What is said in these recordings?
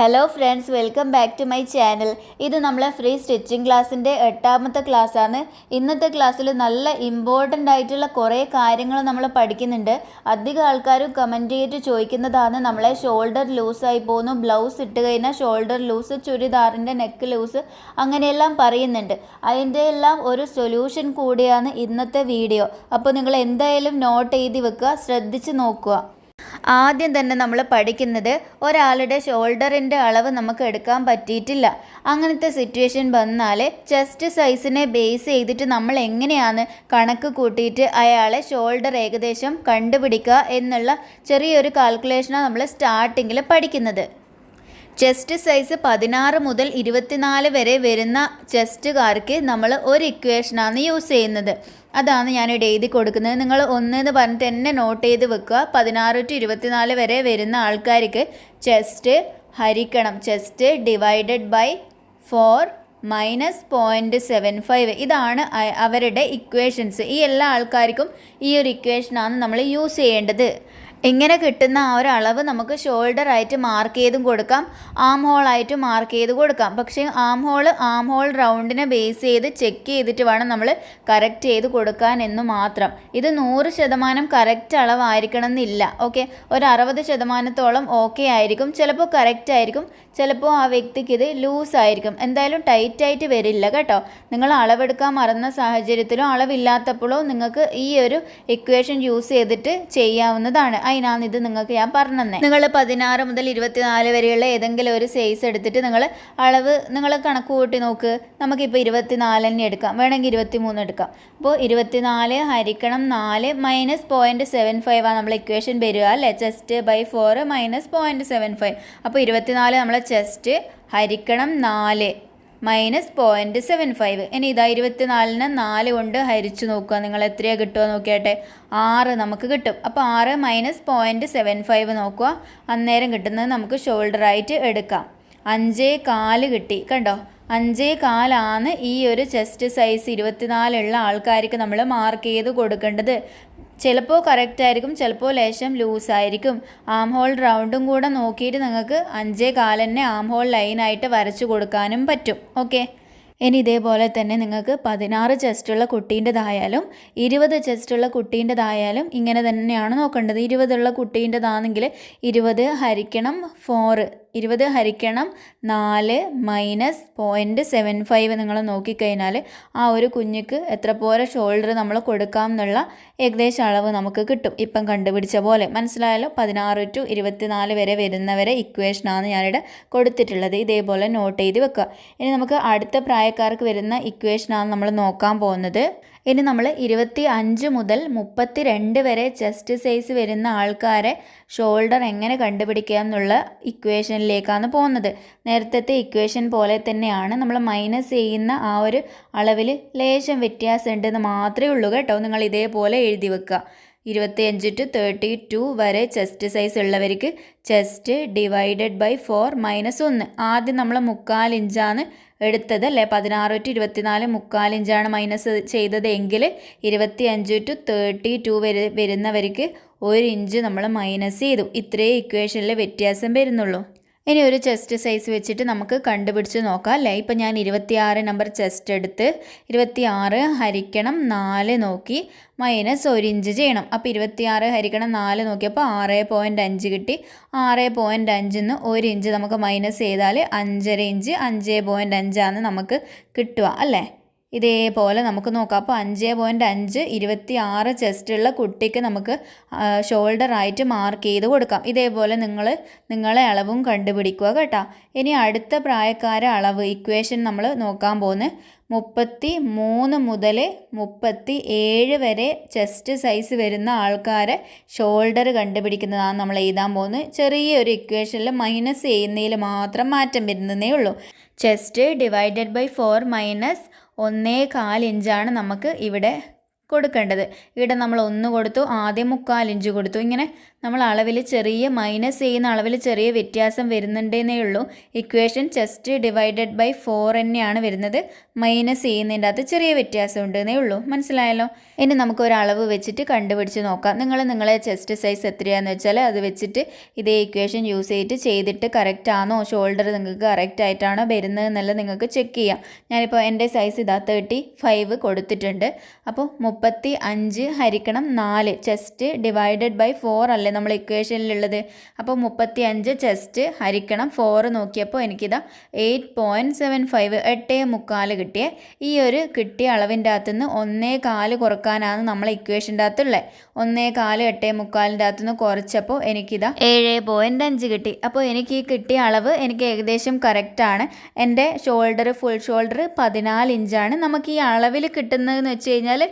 Hello friends welcome back to my channel ഇത് നമ്മളെ free stitching ക്ലാസ്സിന്റെ എട്ടാമത്തെ ക്ലാസ്സാണ് ഇന്നത്തെ ക്ലാസ്സിൽ നല്ല ഇമ്പോർട്ടന്റ് ആയിട്ടുള്ള കുറേ കാര്യങ്ങൾ നമ്മൾ പഠിക്കുന്നുണ്ട്. അധികം ആൾക്കാരും കമന്റ് ചെയ്തിട്ട് ചോദിക്കുന്നതാണ് നമ്മളെ ഷോൾഡർ ലൂസായി പോകുന്നു ബ്ലൗസ് ഇട്ട് കഴിഞ്ഞാൽ ഷോൾഡർ ലൂസ് ചുരിദാറിന്റെ നെക്ക് ലൂസ് അങ്ങനെയെല്ലാം പറയുന്നുണ്ട്. അതിന്റെ എല്ലാം ഒരു സൊല്യൂഷൻ കൂടിയാണ് ഇന്നത്തെ വീഡിയോ അപ്പോൾ നിങ്ങൾ എന്തായാലും നോട്ട് എഴുതി വെക്കുക ശ്രദ്ധിച്ച് നോക്കുക. ആദ്യം തന്നെ നമ്മൾ പഠിക്കുന്നത് ഒരാളുടെ ഷോൾഡറിന്റെ അളവ് നമുക്ക് എടുക്കാൻ പറ്റിയിട്ടില്ല. അങ്ങനത്തെ സിറ്റുവേഷൻ വന്നാൽ ചെസ്റ്റ് സൈസിനെ ബേസ് ചെയ്തിട്ട് നമ്മൾ എങ്ങനെയാണ് കണക്ക് കൂട്ടിയിട്ട് അയാളെ ഷോൾഡർ ഏകദേശം കണ്ടുപിടിക്കുക എന്നുള്ള ചെറിയൊരു കാൽക്കുലേഷനാണ് നമ്മൾ സ്റ്റാർട്ടിങ്ങിൽ പഠിക്കുന്നത്. ചെസ്റ്റ് സൈസ് പതിനാറ് മുതൽ ഇരുപത്തിനാല് വരെ വരുന്ന ചെസ്റ്റുകാർക്ക് നമ്മൾ ഒരു ഇക്വേഷനാണ് യൂസ് ചെയ്യുന്നത്. അതാണ് ഞാൻ ഇവിടെ എഴുതി കൊടുക്കുന്നത്. നിങ്ങൾ ഒന്ന് എന്ന് പറഞ്ഞിട്ട് എന്നെ നോട്ട് ചെയ്ത് വെക്കുക. പതിനാറ് ടു ഇരുപത്തിനാല് വരെ വരുന്ന ആൾക്കാർക്ക് ചെസ്റ്റ് ഹരിക്കണം. Chest divided by four minus point seven five ഇതാണ് അവരുടെ ഇക്വേഷൻസ്. ഈ എല്ലാ ആൾക്കാർക്കും ഈ ഒരു ഇക്വേഷനാണ് നമ്മൾ യൂസ് ചെയ്യേണ്ടത്. ഇങ്ങനെ കിട്ടുന്ന ആ ഒരു അളവ് നമുക്ക് ഷോൾഡർ ആയിട്ട് മാർക്ക് ചെയ്തും കൊടുക്കാം. ആം ഹോൾ ആയിട്ട് മാർക്ക് ചെയ്ത് കൊടുക്കാം. പക്ഷേ ആം ഹോൾ ആം ഹോൾ റൗണ്ടിനെ ബേസ് ചെയ്ത് ചെക്ക് ചെയ്തിട്ട് വേണം നമ്മൾ കറക്റ്റ് ചെയ്ത് കൊടുക്കാൻ എന്ന് മാത്രം. ഇത് നൂറ് ശതമാനം കറക്റ്റ് അളവായിരിക്കണം എന്നില്ല ഓക്കെ ഒരു അറുപത് ശതമാനത്തോളം ഓക്കെ ആയിരിക്കും. ചിലപ്പോൾ കറക്റ്റ് ആയിരിക്കും. ചിലപ്പോൾ ആ വ്യക്തിക്ക് ഇത് ലൂസ് ആയിരിക്കും. എന്തായാലും ടൈറ്റ് ആയിട്ട് വരില്ല കേട്ടോ. നിങ്ങൾ അളവെടുക്കാൻ മറന്ന സാഹചര്യത്തിലോ അളവില്ലാത്തപ്പോഴോ നിങ്ങൾക്ക് ഈ ഒരു ഇക്വേഷൻ യൂസ് ചെയ്തിട്ട് ചെയ്യാവുന്നതാണ്. അതിനാണ് ഇത് നിങ്ങൾക്ക് ഞാൻ പറഞ്ഞത് നിങ്ങൾ പതിനാറ് മുതൽ ഇരുപത്തിനാല് വരെയുള്ള ഏതെങ്കിലും ഒരു സൈസ് എടുത്തിട്ട് നിങ്ങൾ അളവ് നിങ്ങൾ കണക്ക് കൂട്ടി നോക്ക്. നമുക്കിപ്പോൾ ഇരുപത്തിനാല് തന്നെ എടുക്കാം. വേണമെങ്കിൽ ഇരുപത്തി മൂന്ന് എടുക്കാം. അപ്പോൾ ഇരുപത്തിനാല് ഹരിക്കണം നാല് മൈനസ് പോയിന്റ് സെവൻ ഫൈവ് ആണ് നമ്മൾ ഇക്വേഷൻ വരിക അല്ലേ? Chest by four minus point seven five അപ്പോൾ ഇരുപത്തിനാല് നമ്മളെ ചെസ്റ്റ് ഹരിക്കണം നാല്. മൈനസ് പോയിന്റ് സെവൻ ഫൈവ് ഇനി ഇതാ ഇരുപത്തിനാലിന് നാല് കൊണ്ട് ഹരിച്ചു നോക്കുക. നിങ്ങൾ എത്രയാണ് കിട്ടുമോ നോക്കിയാട്ടെ? ആറ് നമുക്ക് കിട്ടും. അപ്പോൾ ആറ് മൈനസ് പോയിന്റ് സെവൻ ഫൈവ് നോക്കുക. അന്നേരം കിട്ടുന്നത് നമുക്ക് ഷോൾഡറായിട്ട് എടുക്കാം. അഞ്ചേ കാൽ കിട്ടി. കണ്ടോ? അഞ്ചേ കാലാണ് ഈ ഒരു ചെസ്റ്റ് സൈസ് ഇരുപത്തിനാലുള്ള ആൾക്കാർക്ക് നമ്മൾ മാർക്ക് ചെയ്ത് കൊടുക്കേണ്ടത്. ചിലപ്പോൾ കറക്റ്റ് ആയിരിക്കും ചിലപ്പോൾ ലേശം ലൂസ് ആയിരിക്കും. ആം ഹോൾ റൗണ്ടും കൂടെ നോക്കിയിട്ട് നിങ്ങൾക്ക് അഞ്ചേ കാലന്നെ ആം ഹോൾ ലൈനായിട്ട് വരച്ചു കൊടുക്കാനും പറ്റും. ഓക്കെ ഇനി ഇതേപോലെ തന്നെ നിങ്ങൾക്ക് പതിനാറ് ചെസ്റ്റുള്ള കുട്ടീന്റെതായാലും ഇരുപത് ചെസ്റ്റുള്ള കുട്ടീന്റെതായാലും ഇങ്ങനെ തന്നെയാണ് നോക്കേണ്ടത്. ഇരുപതുള്ള കുട്ടീന്റെതാണെങ്കിൽ ഇരുപത് ഹരിക്കണം ഫോറ് ഇരുപത് ഹരിക്കണം നാല് മൈനസ് പോയിന്റ് സെവൻ ഫൈവ് നിങ്ങൾ നോക്കിക്കഴിഞ്ഞാൽ ആ ഒരു കുഞ്ഞിക്ക് എത്ര പോലെ ഷോൾഡർ നമ്മൾ കൊടുക്കാം എന്നുള്ള ഏകദേശം അളവ് നമുക്ക് കിട്ടും. ഇപ്പം കണ്ടുപിടിച്ച പോലെ. മനസ്സിലായാലോ പതിനാറ് ടു ഇരുപത്തിനാല് വരെ വരുന്നവരെ ഇക്വേഷനാണ് ഞാനിവിടെ കൊടുത്തിട്ടുള്ളത്. ഇതേപോലെ നോട്ട് ചെയ്ത് വെക്കുക. ഇനി നമുക്ക് അടുത്ത പ്രായക്കാർക്ക് വരുന്ന ഇക്വേഷനാണ് നമ്മൾ നോക്കാൻ പോകുന്നത്. ഇനി നമ്മൾ ഇരുപത്തി അഞ്ച് മുതൽ മുപ്പത്തി രണ്ട് വരെ ചെസ്റ്റ് സൈസ് വരുന്ന ആൾക്കാരെ ഷോൾഡർ എങ്ങനെ കണ്ടുപിടിക്കുക എന്നുള്ള ഇക്വേഷനിലേക്കാണ് പോകുന്നത്. നേരത്തെ ഇക്വേഷൻ പോലെ തന്നെയാണ് നമ്മൾ മൈനസ് ചെയ്യുന്ന ആ ഒരു അളവിൽ ലേശം വ്യത്യാസം ഉണ്ടെന്ന് മാത്രമേ ഉള്ളൂ കേട്ടോ. നിങ്ങൾ ഇതേപോലെ എഴുതി വെക്കുക. ഇരുപത്തിയഞ്ച് ടു തേർട്ടി ടു വരെ ചെസ്റ്റ് സൈസ് ഉള്ളവർക്ക് chest divided by four minus ഒന്ന്. ആദ്യം നമ്മൾ മുക്കാൽ ഇഞ്ചാണ് എടുത്തത് അല്ലേ? പതിനാറ് ടു ഇരുപത്തിനാല് മുക്കാലിഞ്ചാണ് മൈനസ് ചെയ്തത് എങ്കിൽ ഇരുപത്തി അഞ്ച് ടു തേർട്ടി ടു വരെ വരുന്നവർക്ക് ഒരു ഇഞ്ച് നമ്മൾ മൈനസ് ചെയ്തു. ഇത്രയേ ഇക്വേഷനിൽ വ്യത്യാസം വരുന്നുള്ളൂ. ഇനി ഒരു ചെസ്റ്റ് സൈസ് വെച്ചിട്ട് നമുക്ക് കണ്ടുപിടിച്ച് നോക്കാം അല്ലേ? ഇപ്പം ഞാൻ ഇരുപത്തിയാറ് നമ്പർ ചെസ്റ്റ് എടുത്ത് ഇരുപത്തിയാറ് ഹരിക്കണം നാല് നോക്കി മൈനസ് ഒരു ഇഞ്ച് ചെയ്യണം. അപ്പോൾ ഇരുപത്തിയാറ് ഹരിക്കണം നാല് നോക്കിയപ്പോൾ ആറ് പോയിന്റ് അഞ്ച് കിട്ടി. ആറ് പോയിന്റ് അഞ്ചിൽ നിന്ന് ഒരു ഇഞ്ച് നമുക്ക് മൈനസ് ചെയ്താൽ അഞ്ചര ഇഞ്ച് അഞ്ച് പോയിന്റ് അഞ്ചാണ് നമുക്ക് കിട്ടുക അല്ലേ? ഇതേപോലെ നമുക്ക് നോക്കാം. അപ്പോൾ അഞ്ച് പോയിന്റ് അഞ്ച് ഇരുപത്തി ആറ് ചെസ്റ്റുള്ള കുട്ടിക്ക് നമുക്ക് ഷോൾഡർ ആയിട്ട് മാർക്ക് ചെയ്ത് കൊടുക്കാം. ഇതേപോലെ നിങ്ങൾ നിങ്ങളെ അളവും കണ്ടുപിടിക്കുക കേട്ടോ. ഇനി അടുത്ത പ്രായക്കാര അളവ് ഇക്വേഷൻ നമ്മൾ നോക്കാൻ പോകുന്നത് മുപ്പത്തി മൂന്ന് മുതൽ മുപ്പത്തി ഏഴ് വരെ ചെസ്റ്റ് സൈസ് വരുന്ന ആൾക്കാരെ ഷോൾഡർ കണ്ടുപിടിക്കുന്നതാണ് നമ്മൾ എഴുതാൻ പോകുന്നത് ചെറിയൊരു ഇക്വേഷനിൽ മൈനസ് ചെയ്യുന്നതിൽ മാത്രം മാറ്റം വരുന്നതേ ഉള്ളൂ. Chest divided by four minus ഒന്നേ കാൽ ഇഞ്ചാണ് നമുക്ക് ഇവിടെ കൊടുക്കേണ്ടത്. ഇവിടെ നമ്മൾ ഒന്ന് കൊടുത്തു ആദ്യം മുക്കാൽ ഇഞ്ച് കൊടുത്തു. ഇങ്ങനെ നമ്മൾ അളവിൽ ചെറിയ മൈനസ് ചെയ്യുന്ന അളവിൽ ചെറിയ വ്യത്യാസം വരുന്നുണ്ടെന്നേ ഉള്ളൂ. Equation chest divided by four തന്നെയാണ് വരുന്നത്. മൈനസ് ചെയ്യുന്നതിന്റെ അകത്ത് ചെറിയ വ്യത്യാസം ഉണ്ടെന്നേ ഉള്ളൂ. മനസ്സിലായല്ലോ? ഇനി നമുക്ക് ഒരു അളവ് വെച്ചിട്ട് കണ്ടുപിടിച്ച് നോക്കാം. നിങ്ങൾ നിങ്ങളെ ചെസ്റ്റ് സൈസ് എത്രയാണെന്ന് വെച്ചാൽ അത് വെച്ചിട്ട് ഇതേ ഇക്വേഷൻ യൂസ് ചെയ്തിട്ട് ചെയ്തിട്ട് കറക്റ്റ് ആണോ? ഷോൾഡർ നിങ്ങൾക്ക് കറക്റ്റ് ആയിട്ടാണോ വരുന്നത് എന്നുള്ളത് നിങ്ങൾക്ക് ചെക്ക് ചെയ്യാം. ഞാനിപ്പോൾ എന്റെ സൈസ് ഇതാ തേർട്ടി ഫൈവ് കൊടുത്തിട്ടുണ്ട്. അപ്പോൾ മുപ്പത്തി അഞ്ച് ഹരിക്കണം നാല്. ചെസ്റ്റ് ഡിവൈഡഡ് ബൈ ഫോർ അല്ലേ? നമ്മൾ ഇക്വേഷനിലുള്ളത് അപ്പോൾ മുപ്പത്തി അഞ്ച് ചെസ്റ്റ് ഹരിക്കണം ഫോർ നോക്കിയപ്പോൾ എനിക്കിതാ എയ്റ്റ് പോയിന്റ് സെവൻ ഫൈവ് എട്ടേ മുക്കാൽ കിട്ടിയേ. ഈ ഒരു കിട്ടിയ അളവിന്റെ അകത്തുനിന്ന് ഒന്നേ കാൽ കുറക്കാനാണ് നമ്മളെ ഇക്വേഷന്റെ അകത്തുള്ളത്. ഒന്നേ കാൽ എട്ടേ മുക്കാലിന്റെ അകത്തുനിന്ന് കുറച്ചപ്പോൾ എനിക്കിതാ ഏഴ് പോയിന്റ് അഞ്ച് കിട്ടി. അപ്പോൾ എനിക്ക് ഈ കിട്ടിയ അളവ് എനിക്ക് ഏകദേശം കറക്റ്റാണ് എന്റെ ഷോൾഡർ ഫുൾ ഷോൾഡർ പതിനാല് ഇഞ്ചാണ് നമുക്ക് ഈ അളവിൽ കിട്ടുന്നതെന്ന് വെച്ച് കഴിഞ്ഞാൽ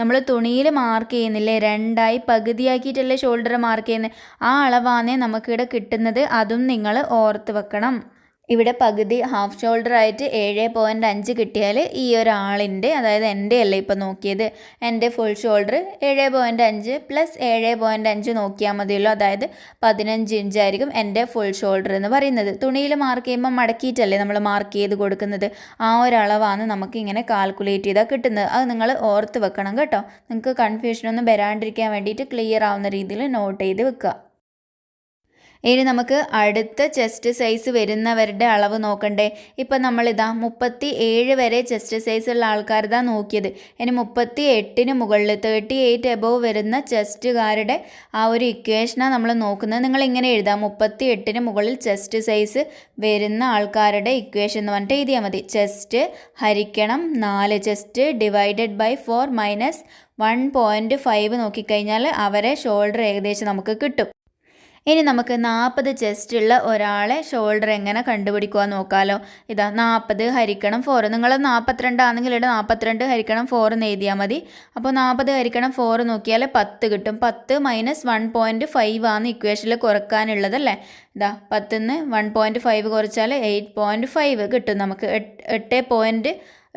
നമ്മൾ തുണിയിൽ മാർക്ക് ചെയ്യുന്നില്ലേ? രണ്ടായി പകുതിയാക്കിയിട്ടല്ലേ ഷോൾഡർ മാർക്ക് ചെയ്യുന്നത്? ആ അളവാണേ നമുക്കിവിടെ കിട്ടുന്നത്. അതും നിങ്ങൾ ഓർത്ത് വെക്കണം. ഇവിടെ പകുതി ഹാഫ് ഷോൾഡർ ആയിട്ട് ഏഴ് പോയിന്റ് അഞ്ച് കിട്ടിയാൽ ഈ ഒരാളിന്റെ അതായത് എന്റെ അല്ലേ ഇപ്പോൾ നോക്കിയത് എന്റെ ഫുൾ ഷോൾഡർ ഏഴ് പോയിന്റ് അഞ്ച് പ്ലസ് ഏഴ് പോയിന്റ് അഞ്ച് നോക്കിയാൽ മതിയല്ലോ. അതായത് പതിനഞ്ച് ഇഞ്ചായിരിക്കും എന്റെ ഫുൾ ഷോൾഡർ എന്ന് പറയുന്നത്. തുണിയിൽ മാർക്ക് ചെയ്യുമ്പോൾ മടക്കിയിട്ടല്ലേ നമ്മൾ മാർക്ക് ചെയ്ത് കൊടുക്കുന്നത്? ആ ഒരളവാണ് നമുക്ക് ഇങ്ങനെ കാൽക്കുലേറ്റ് ചെയ്താൽ കിട്ടുന്നത്. അത് നിങ്ങൾ ഓർത്ത് വെക്കണം കേട്ടോ. നിങ്ങൾക്ക് കൺഫ്യൂഷനൊന്നും വരാണ്ടിരിക്കാൻ വേണ്ടിയിട്ട് ക്ലിയർ ആവുന്ന രീതിയിൽ നോട്ട് ചെയ്ത് വെക്കുക. ഇനി നമുക്ക് അടുത്ത ചെസ്റ്റ് സൈസ് വരുന്നവരുടെ അളവ് നോക്കണ്ടേ. ഇപ്പം നമ്മളിതാ മുപ്പത്തി ഏഴ് വരെ ചെസ്റ്റ് സൈസ് ഉള്ള ആൾക്കാരിതാ നോക്കിയത്. ഇനി മുപ്പത്തി എട്ടിന് മുകളിൽ തേർട്ടി എയ്റ്റ് എബോവ് വരുന്ന ചെസ്റ്റുകാരുടെ ആ ഒരു ഇക്വേഷനാണ് നമ്മൾ നോക്കുന്നത്. നിങ്ങൾ ഇങ്ങനെ എഴുതാം. മുപ്പത്തി എട്ടിന് മുകളിൽ ചെസ്റ്റ് സൈസ് വരുന്ന ആൾക്കാരുടെ ഇക്വേഷൻ എന്ന് പറഞ്ഞിട്ട് എഴുതിയാൽ മതി. ചെസ്റ്റ് ഹരിക്കണം നാല്. Chest divided by four minus one point five നോക്കിക്കഴിഞ്ഞാൽ അവരെ ഷോൾഡർ ഏകദേശം നമുക്ക് കിട്ടും. ഇനി നമുക്ക് നാൽപ്പത് ചെസ്റ്റ് ഉള്ള ഒരാളെ ഷോൾഡർ എങ്ങനെ കണ്ടുപിടിക്കുക നോക്കാമല്ലോ ഇതാ നാൽപ്പത് ഹരിക്കണം ഫോർ നിങ്ങൾ നാൽപ്പത്തിരണ്ടാണെങ്കിൽ ഇവിടെ നാൽപ്പത്തിരണ്ട് ഹരിക്കണം ഫോർ എന്ന് എഴുതിയാൽ മതി. അപ്പോൾ നാൽപ്പത് ഹരിക്കണം ഫോർ നോക്കിയാൽ പത്ത് കിട്ടും. പത്ത് മൈനസ് വൺ പോയിന്റ് ഫൈവ് ആണ് ഇക്വേഷനിൽ കുറക്കാനുള്ളതല്ലേ ഇതാ പത്തിന്ന് വൺ പോയിന്റ് ഫൈവ് കുറച്ചാൽ എയ്റ്റ് പോയിന്റ് ഫൈവ് കിട്ടും നമുക്ക്. എട്ട് പോയിന്റ്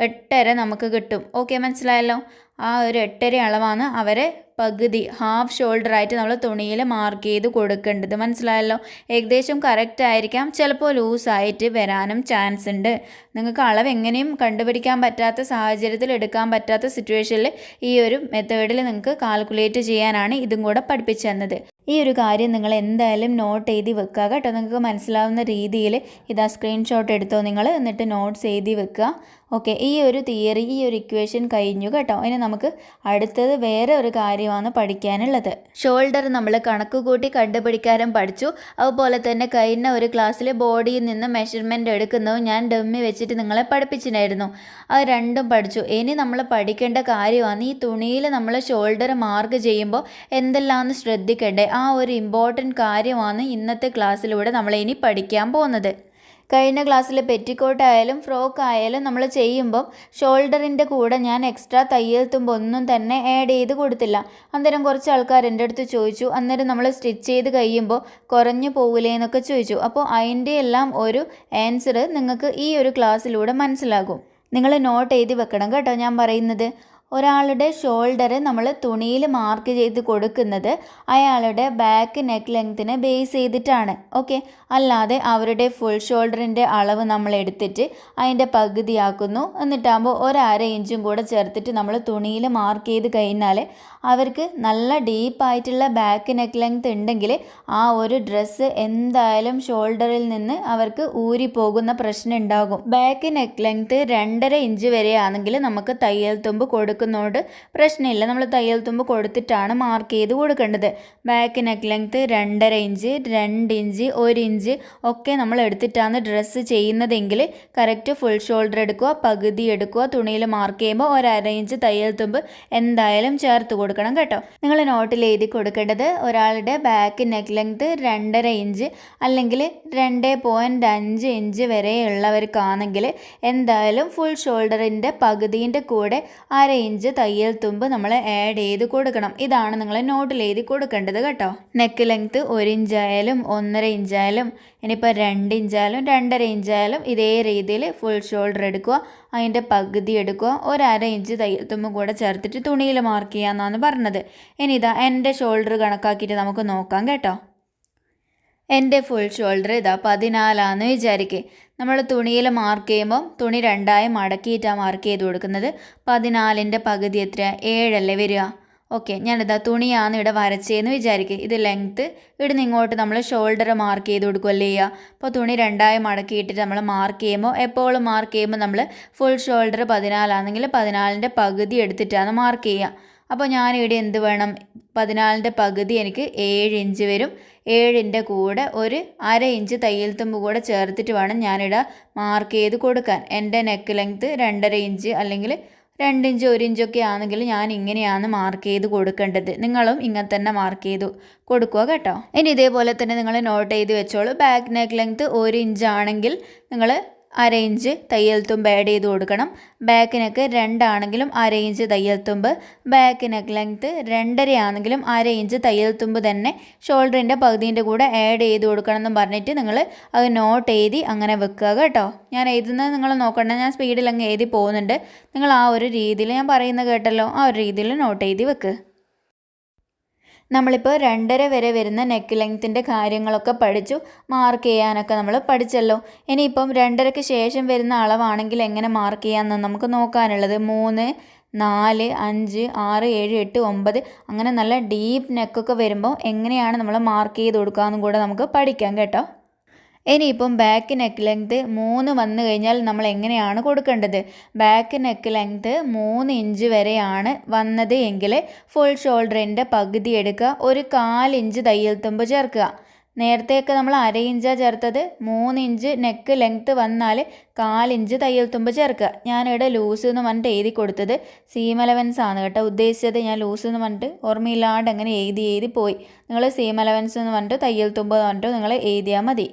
എട്ടര നമുക്ക് കിട്ടും. ഓക്കെ മനസ്സിലായല്ലോ? ആ ഒരു എട്ടര അളവാണ് അവരെ പകുതി ഹാഫ് ഷോൾഡർ ആയിട്ട് നമ്മൾ തുണിയിൽ മാർക്ക് ചെയ്ത് കൊടുക്കേണ്ടത്. മനസ്സിലായല്ലോ? ഏകദേശം കറക്റ്റ് ആയിരിക്കാം. ചിലപ്പോൾ ലൂസായിട്ട് വരാനും ചാൻസ് ഉണ്ട്. നിങ്ങൾക്ക് അളവ് എങ്ങനെയും കണ്ടുപിടിക്കാൻ പറ്റാത്ത സാഹചര്യത്തിൽ എടുക്കാൻ പറ്റാത്ത സിറ്റുവേഷനിൽ ഈ ഒരു മെത്തേഡിൽ നിങ്ങൾക്ക് കാൽക്കുലേറ്റ് ചെയ്യാനാണ് ഇതും കൂടെ പഠിപ്പിച്ചു തന്നത്. ഈ ഒരു കാര്യം നിങ്ങൾ എന്തായാലും നോട്ട് എഴുതി വെക്കുക കേട്ടോ. നിങ്ങൾക്ക് മനസ്സിലാവുന്ന രീതിയിൽ ഇതാ സ്ക്രീൻഷോട്ട് എടുത്തോ നിങ്ങൾ. എന്നിട്ട് നോട്ട്സ് എഴുതി വെക്കുക. ഓക്കെ ഈ ഒരു തിയറി ഈ ഒരു ഇക്വേഷൻ കഴിഞ്ഞു കേട്ടോ. ഇനി നമുക്ക് അടുത്തത് വേറെ ഒരു കാര്യമാണ് പഠിക്കാനുള്ളത്. ഷോൾഡർ നമ്മൾ കണക്ക് കൂട്ടി കണ്ടുപിടിക്കാനും പഠിച്ചു. അതുപോലെ തന്നെ കഴിഞ്ഞ ഒരു ക്ലാസ്സിൽ ബോഡിയിൽ നിന്ന് മെഷർമെന്റ് എടുക്കുന്നതും ഞാൻ ഡമ്മി വെച്ചിട്ട് നിങ്ങളെ പഠിപ്പിച്ചിട്ടുണ്ടായിരുന്നു. അത് രണ്ടും പഠിച്ചു. ഇനി നമ്മൾ പഠിക്കേണ്ട കാര്യമാണ് ഈ തുണിയിൽ നമ്മൾ ഷോൾഡർ മാർക്ക് ചെയ്യുമ്പോൾ എന്തെല്ലാം ശ്രദ്ധിക്കേണ്ടേ? ആ ഒരു ഇമ്പോർട്ടന്റ് കാര്യമാണ് ഇന്നത്തെ ക്ലാസ്സിലൂടെ നമ്മൾ ഇനി പഠിക്കാൻ പോകുന്നത്. കഴിഞ്ഞ ക്ലാസ്സിൽ പെറ്റിക്കോട്ടായാലും ഫ്രോക്ക് ആയാലും നമ്മൾ ചെയ്യുമ്പം ഷോൾഡറിന്റെ കൂടെ ഞാൻ എക്സ്ട്രാ തയ്യൽ ഒന്നും തന്നെ ആഡ് ചെയ്ത് കൊടുത്തില്ല. അന്നേരം കുറച്ച് ആൾക്കാർ എന്റെ അടുത്ത് ചോദിച്ചു അന്നേരം നമ്മൾ സ്റ്റിച്ച് ചെയ്ത് കഴിയുമ്പോൾ കുറഞ്ഞു പോകില്ലേ എന്നൊക്കെ ചോദിച്ചു. അപ്പോൾ അതിന്റെ എല്ലാം ഒരു ആൻസർ നിങ്ങൾക്ക് ഈ ഒരു ക്ലാസ്സിലൂടെ മനസ്സിലാകും. നിങ്ങൾ നോട്ട് എഴുതി വെക്കണം കേട്ടോ ഞാൻ പറയുന്നത്. ഒരാളുടെ ഷോൾഡർ നമ്മൾ തുണിയിൽ മാർക്ക് ചെയ്ത് കൊടുക്കുന്നത് അയാളുടെ ബാക്ക് നെക്ക് ലെങ്തിനെ ബേസ് ചെയ്തിട്ടാണ് ഓക്കെ അല്ലാതെ അവരുടെ ഫുൾ ഷോൾഡറിന്റെ അളവ് നമ്മൾ എടുത്തിട്ട് അതിന്റെ പകുതിയാക്കുന്നു. എന്നിട്ടാകുമ്പോൾ ഒരര ഇഞ്ചും കൂടെ ചേർത്തിട്ട് നമ്മൾ തുണിയിൽ മാർക്ക് ചെയ്ത് കഴിഞ്ഞാൽ അവർക്ക് നല്ല ഡീപ്പായിട്ടുള്ള ബാക്ക് നെക്ക് ലെങ്ത് ഉണ്ടെങ്കിൽ ആ ഒരു ഡ്രസ്സ് എന്തായാലും ഷോൾഡറിൽ നിന്ന് അവർക്ക് ഊരി പോകുന്ന പ്രശ്നം ഉണ്ടാകും. ബാക്ക് നെക്ക് ലെങ്ത് രണ്ടര ഇഞ്ച് വരെയാണെങ്കിൽ നമുക്ക് തയ്യൽ തുമ്പ് കൊടുക്കുന്നതുകൊണ്ട് പ്രശ്നമില്ല. നമ്മൾ തയ്യൽ തുമ്പ് കൊടുത്തിട്ടാണ് മാർക്ക് ചെയ്ത് കൊടുക്കേണ്ടത്. ബാക്ക് നെക്ക് ലെങ്ത്ത് രണ്ടര ഇഞ്ച് രണ്ട് ഇഞ്ച് ഒരു ഇഞ്ച് ഒക്കെ നമ്മൾ എടുത്തിട്ടാണ് ഡ്രസ്സ് ചെയ്യുന്നതെങ്കിൽ കറക്റ്റ് ഫുൾ ഷോൾഡർ എടുക്കുക പകുതി എടുക്കുക തുണിയിൽ മാർക്ക് ചെയ്യുമ്പോൾ ഒരര ഇഞ്ച് തയ്യൽ തുമ്പ് എന്തായാലും ചേർത്ത് കൊടുക്കണം കേട്ടോ. നിങ്ങൾ നോട്ടിൽ എഴുതി കൊടുക്കേണ്ടത് ഒരാളുടെ ബാക്ക് നെക്ക് ലെങ്ത്ത് രണ്ടര ഇഞ്ച് അല്ലെങ്കിൽ രണ്ട് പോയിന്റ് അഞ്ച് ഇഞ്ച് വരെയുള്ളവർക്കാണെങ്കിൽ എന്തായാലും ഫുൾ ഷോൾഡറിന്റെ പകുതിന്റെ കൂടെ അര ഇഞ്ച് തയ്യൽ തുമ്പ് നമ്മൾ ആഡ് ചെയ്ത് കൊടുക്കണം. ഇതാണ് നിങ്ങൾ നോട്ടിൽ എഴുതി കൊടുക്കേണ്ടത് കേട്ടോ. നെക്ക് ലെങ്ത്ത് ഒരു ഇഞ്ചായാലും ഒന്നര ഇഞ്ചായാലും ഇനിയിപ്പോൾ രണ്ട് ഇഞ്ചായാലും രണ്ടര ഇഞ്ചായാലും ഇതേ രീതിയിൽ ഫുൾ ഷോൾഡർ എടുക്കുക. അതിന്റെ പകുതി എടുക്കുക. ഒരര ഇഞ്ച് തയ്യൽ തുമ്പും കൂടെ ചേർത്തിട്ട് തുണിയിൽ മാർക്ക് ചെയ്യാമെന്നാണ് പറഞ്ഞത്. ഇനി ഇതാ എന്റെ ഷോൾഡർ കണക്കാക്കിയിട്ട് നമുക്ക് നോക്കാം കേട്ടോ. എന്റെ ഫുൾ ഷോൾഡർ ഇതാ പതിനാലാന്ന് വിചാരിക്കുക നമ്മൾ തുണിയിൽ മാർക്ക് ചെയ്യുമ്പോൾ തുണി രണ്ടായി മടക്കിയിട്ടാണ് മാർക്ക് ചെയ്ത് കൊടുക്കുന്നത്. പതിനാലിന്റെ പകുതി എത്ര ഏഴല്ലേ വരിക. ഓക്കെ ഞാനിതാ തുണിയാണ് ഇവിടെ വരച്ചതെന്ന് വിചാരിക്കുക ഇത് ലെങ്ത്ത് ഇവിടുന്ന് ഇങ്ങോട്ട് നമ്മൾ ഷോൾഡർ മാർക്ക് ചെയ്ത് കൊടുക്കുകയല്ലേ ചെയ്യുക. അപ്പോൾ തുണി രണ്ടായി മടക്കിയിട്ടിട്ട് നമ്മൾ മാർക്ക് ചെയ്യുമ്പോൾ എപ്പോഴും മാർക്ക് ചെയ്യുമ്പോൾ നമ്മൾ ഫുൾ ഷോൾഡർ പതിനാലാണെങ്കിൽ പതിനാലിന്റെ പകുതി എടുത്തിട്ടാണ് മാർക്ക് ചെയ്യുക. അപ്പോൾ ഞാനിവിടെ എന്ത് വേണം? പതിനാലിന്റെ പകുതി എനിക്ക് ഏഴ് ഇഞ്ച് വരും. ഏഴിന്റെ കൂടെ ഒരു അര ഇഞ്ച് തയ്യൽ തുമ്പ് കൂടെ ചേർത്തിട്ട് വേണം ഞാനിവിടെ മാർക്ക് ചെയ്ത് കൊടുക്കാൻ. എന്റെ നെക്ക് ലെങ്ത്ത് രണ്ടര ഇഞ്ച് അല്ലെങ്കിൽ രണ്ട് ഇഞ്ച് ഒരു ഇഞ്ചൊക്കെ ആണെങ്കിൽ ഞാൻ ഇങ്ങനെയാണ് മാർക്ക് ചെയ്ത് കൊടുക്കേണ്ടത്. നിങ്ങളും ഇങ്ങനെ തന്നെ മാർക്ക് ചെയ്ത് കൊടുക്കുക കേട്ടോ. ഇനി ഇതേപോലെ തന്നെ നിങ്ങൾ നോട്ട് ചെയ്ത് വെച്ചോളൂ. ബാക്ക് നെക്ക് ലെങ്ത്ത് ഒരു ഇഞ്ചാണെങ്കിൽ നിങ്ങൾ അര ഇഞ്ച് തയ്യൽ തുമ്പ് ആഡ് ചെയ്ത് കൊടുക്കണം. ബാക്ക് നെക്ക് രണ്ടാണെങ്കിലും അര ഇഞ്ച് തയ്യൽ തുമ്പ്. ബാക്ക് നെക്ക് ലെങ്ത്ത് രണ്ടര ആണെങ്കിലും അര ഇഞ്ച് തയ്യൽ തുമ്പ് തന്നെ. ഷോൾഡറിന്റെ പകുതിന്റെ കൂടെ ആഡ് ചെയ്ത് കൊടുക്കണം എന്ന് പറഞ്ഞിട്ട് നിങ്ങൾ അത് നോട്ട് എഴുതി അങ്ങനെ വെക്കുക കേട്ടോ. ഞാൻ എഴുതുന്നത് നിങ്ങൾ നോക്കണ്ട. ഞാൻ സ്പീഡിൽ അങ്ങ് എഴുതി പോകുന്നുണ്ട്. നിങ്ങൾ ആ ഒരു രീതിയിൽ ഞാൻ പറയുന്നത് കേട്ടല്ലോ. ആ ഒരു രീതിയിൽ നോട്ട് എഴുതി വെക്കുക നമ്മളിപ്പോൾ രണ്ടര വരെ വരുന്ന നെക്ക് ലെങ്ത്തിന്റെ കാര്യങ്ങളൊക്കെ പഠിച്ചു മാർക്ക് ചെയ്യാനൊക്കെ നമ്മൾ പഠിച്ചല്ലോ. ഇനിയിപ്പം രണ്ടരയ്ക്ക് ശേഷം വരുന്ന അളവാണെങ്കിൽ എങ്ങനെ മാർക്ക് ചെയ്യാമെന്ന് നമുക്ക് നോക്കാനുള്ളത്. മൂന്ന് നാല് അഞ്ച് ആറ് ഏഴ് എട്ട് ഒമ്പത് അങ്ങനെ നല്ല ഡീപ്പ് നെക്കൊക്കെ വരുമ്പോൾ എങ്ങനെയാണ് നമ്മൾ മാർക്ക് ചെയ്ത് കൊടുക്കാമെന്നും കൂടെ നമുക്ക് പഠിക്കാം കേട്ടോ. ഇനിയിപ്പം ബാക്ക് നെക്ക് ലെങ്ത് മൂന്ന് വന്നു കഴിഞ്ഞാൽ നമ്മൾ എങ്ങനെയാണ് കൊടുക്കേണ്ടത്? ബാക്ക് നെക്ക് ലെങ്ത് മൂന്ന് ഇഞ്ച് വരെയാണ് വന്നത് എങ്കിൽ ഫുൾ ഷോൾഡറിന്റെ പകുതി എടുക്കുക ഒരു കാലിഞ്ച് തയ്യൽ തുമ്പ് ചേർക്കുക. നേരത്തെയൊക്കെ നമ്മൾ അര ഇഞ്ചാണ് ചേർത്തത്. മൂന്ന് ഇഞ്ച് നെക്ക് ലെങ്ത്ത് വന്നാൽ കാലിഞ്ച് തയ്യൽ തുമ്പ് ചേർക്കുക. ഞാനിവിടെ ലൂസ് എന്ന് പറഞ്ഞിട്ട് എഴുതി കൊടുത്തത് സീം അലവൻസ് ആണ് കേട്ടോ. ഉദ്ദേശിച്ചത് ഞാൻ ലൂസ് എന്ന് പറഞ്ഞിട്ട് ഓർമ്മയില്ലാണ്ട് അങ്ങനെ എഴുതി എഴുതി പോയി. നിങ്ങൾ സീം അലവൻസ് എന്ന് പറഞ്ഞിട്ട് തയ്യൽ തുമ്പ് എന്ന് പറഞ്ഞിട്ട് നിങ്ങൾ എഴുതിയാൽ മതി.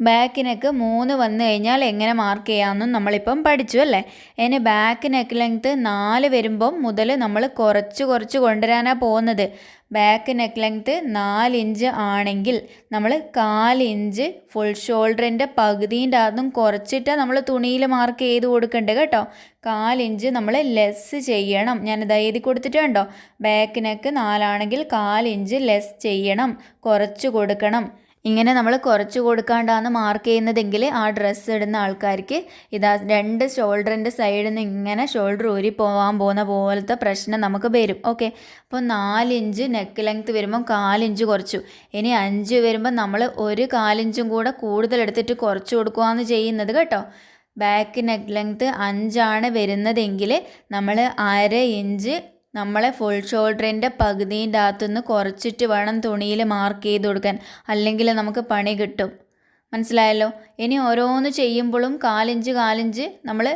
ബാക്ക് നെക്ക് മൂന്ന് വന്നു കഴിഞ്ഞാൽ എങ്ങനെ മാർക്ക് ചെയ്യാമെന്നും നമ്മളിപ്പം പഠിച്ചു അല്ലേ? ഇനി ബാക്ക് നെക്ക് ലെങ്ത്ത് നാല് വരുമ്പം മുതൽ നമ്മൾ കുറച്ച് കുറച്ച് കൊണ്ടുവരാനാണ് പോകുന്നത്. ബാക്ക് നെക്ക് ലെങ്ത്ത് നാല് ഇഞ്ച് ആണെങ്കിൽ നമ്മൾ കാൽ ഇഞ്ച് ഫുൾ ഷോൾഡറിന്റെ പകുതിന്റെ അതും കുറച്ചിട്ട് നമ്മൾ തുണിയിൽ മാർക്ക് ചെയ്ത് കൊടുക്കണ്ടേ കേട്ടോ. കാലിഞ്ച് നമ്മൾ ലെസ് ചെയ്യണം. ഞാനിത് എഴുതി കൊടുത്തിട്ട് കണ്ടോ ബാക്ക് നെക്ക് നാലാണെങ്കിൽ കാലിഞ്ച് ലെസ് ചെയ്യണം. കുറച്ച് കൊടുക്കണം. ഇങ്ങനെ നമ്മൾ കുറച്ച് കൊടുക്കാണ്ടാണ് മാർക്ക് ചെയ്യുന്നതെങ്കിൽ ആ ഡ്രസ്സ് ഇടുന്ന ആൾക്കാർക്ക് ഇതാ രണ്ട് ഷോൾഡറിന്റെ സൈഡിൽ നിന്ന് ഇങ്ങനെ ഷോൾഡർ ഊരി പോകാൻ പോകുന്ന പോലത്തെ പ്രശ്നം നമുക്ക് വരും. ഓക്കെ അപ്പോൾ നാലിഞ്ച് നെക്ക് ലെങ്ത്ത് വരുമ്പം കാലിഞ്ച് കുറച്ചു. ഇനി അഞ്ച് വരുമ്പോൾ നമ്മൾ ഒരു കാലിഞ്ചും കൂടെ കൂടുതൽ എടുത്തിട്ട് കുറച്ച് കൊടുക്കുകയാണ് ചെയ്യുന്നത് കേട്ടോ. ബാക്ക് നെക്ക് ലെങ്ത്ത് അഞ്ചാണ് വരുന്നതെങ്കിൽ നമ്മൾ അര ഇഞ്ച് നമ്മളെ ഫുൾ ഷോൾഡറിന്റെ പകുതിന്റെ അകത്തുനിന്ന് കുറച്ചിട്ട് വേണം തുണിയിൽ മാർക്ക് ചെയ്ത് കൊടുക്കാൻ. അല്ലെങ്കിൽ നമുക്ക് പണി കിട്ടും. മനസ്സിലായല്ലോ? ഇനി ഓരോന്ന് ചെയ്യുമ്പോഴും കാലിഞ്ച് കാലിഞ്ച് നമ്മൾ